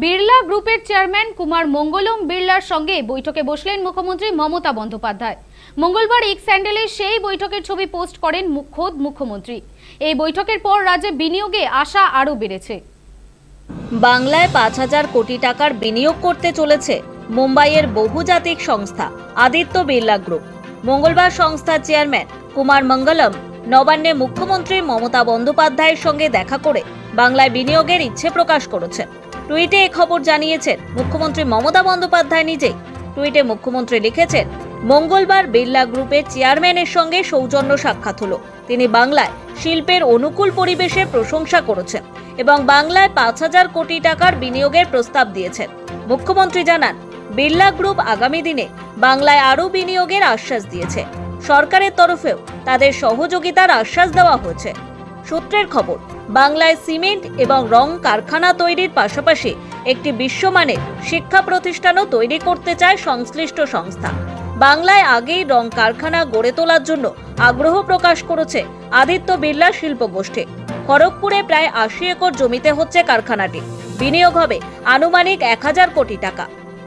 বিড়লা গ্রুপের চেয়ারম্যান কুমার মঙ্গলম বিড়লার সঙ্গে বৈঠকে বসলেন মুখ্যমন্ত্রী মমতা বন্দ্যোপাধ্যায়। মঙ্গলবার এক স্যান্ডেলে সেই বৈঠকের ছবি পোস্ট করেন খোদ মুখ্যমন্ত্রী। এই বৈঠকের পর রাজ্যে বিনিয়োগে আশা আরও বেড়েছে। বাংলায় পাঁচ হাজার কোটি টাকার বিনিয়োগ করতে চলেছে মুম্বাইয়ের বহুজাতিক সংস্থা, আদিত্য বিড়লা গ্রুপ। মঙ্গলবার সংস্থার চেয়ারম্যান কুমার মঙ্গলম নবান্নে মুখ্যমন্ত্রী মমতা বন্দ্যোপাধ্যায়ের সঙ্গে দেখা করে বাংলায় বিনিয়োগের ইচ্ছে প্রকাশ করেছেন। টুইটে এ খবর জানিয়েছেন মুখ্যমন্ত্রী মমতা বন্দ্যোপাধ্যায় নিজেই। টুইটে মুখ্যমন্ত্রী লিখেছেন, মঙ্গলবার বিড়লা গ্রুপের চেয়ারম্যানের সঙ্গে সৌজন্য সাক্ষাৎ হলো। তিনি বাংলায় শিল্পের অনুকূল পরিবেশে প্রশংসা করেছেন এবং বাংলায় পাঁচ হাজার কোটি টাকার বিনিয়োগের প্রস্তাব দিয়েছেন। মুখ্যমন্ত্রী জানান, বিড়লা গ্রুপ আগামী দিনে বাংলায় আরও বিনিয়োগের আশ্বাস দিয়েছে। সরকারের তরফেও তাদের সহযোগিতার আশ্বাস দেওয়া হয়েছে। সূত্রের খবর, বাংলায় সিমেন্ট এবং রং কারখানা তৈরির পাশাপাশি একটি বিশ্বমানের শিক্ষা প্রতিষ্ঠানও তৈরি করতে চায় সংশ্লিষ্ট সংস্থা। বাংলায় আগেই রং কারখানা গড়ে তোলার জন্য আগ্রহ প্রকাশ করেছে আদিত্য বিড়লা শিল্প গোষ্ঠী খড়গপুরে প্রায় আশি একর জমিতে হচ্ছে কারখানাটি। বিনিয়োগ হবে আনুমানিক এক হাজার কোটি টাকা।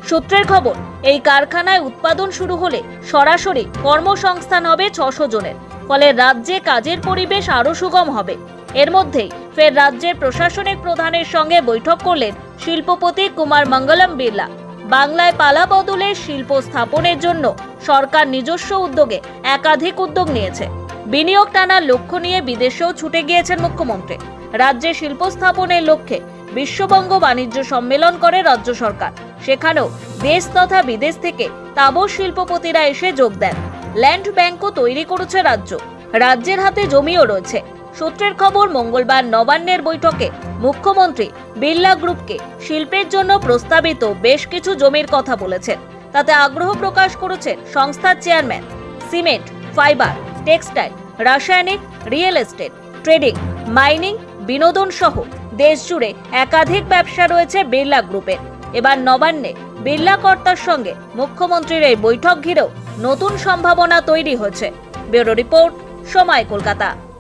সূত্রের খবর, এই কারখানায় উৎপাদন শুরু হলে সরাসরি কর্মসংস্থান হবে ছশো জনের। ফলে রাজ্যে কাজের পরিবেশ আরও সুগম হবে। এর মধ্যেই ফের রাজ্যের প্রশাসনিক প্রধানের সঙ্গে বৈঠক করলেন শিল্পপতি কুমার মঙ্গলম বিড়লা। বাংলায় পালা বদলে শিল্প স্থাপনের জন্য সরকার নিজস্ব উদ্যোগে একাধিক উদ্যোগ নিয়েছে। বিনিয়োগ টানার লক্ষ্য নিয়ে বিদেশেও ছুটে গিয়েছেন মুখ্যমন্ত্রী। রাজ্যে শিল্প স্থাপনের লক্ষ্যে বিশ্ববঙ্গ বাণিজ্য সম্মেলন করে রাজ্য সরকার। সেখানেও দেশ তথা বিদেশ থেকে তাবর শিল্পপতিরা এসে যোগ দেন। ল্যান্ড ব্যাংকও তৈরি করেছে রাজ্য। রাজ্যের হাতে জমিও রয়েছে। সূত্রের খবর, মঙ্গলবার নবান্নের বৈঠকে মুখ্যমন্ত্রী বিড়লা গ্রুপকে শিল্পের জন্য প্রস্তাবিত বেশ কিছু জমির কথা বলেছেন। তাতে আগ্রহ প্রকাশ করেছেন সংস্থার চেয়ারম্যান। সিমেন্ট, ফাইবার, টেক্সটাইল, রাসায়নিক, রিয়েল এস্টেট, ট্রেডিং, মাইনিং, বিনোদন সহ দেশ জুড়ে একাধিক ব্যবসা রয়েছে বিড়লা গ্রুপের। এবার নবান্নে বিড়লা কর্তার সঙ্গে মুখ্যমন্ত্রীর এই বৈঠক ঘিরেও নতুন সম্ভাবনা তৈরি হচ্ছে। ব্যুরো রিপোর্ট সময় কলকাতা।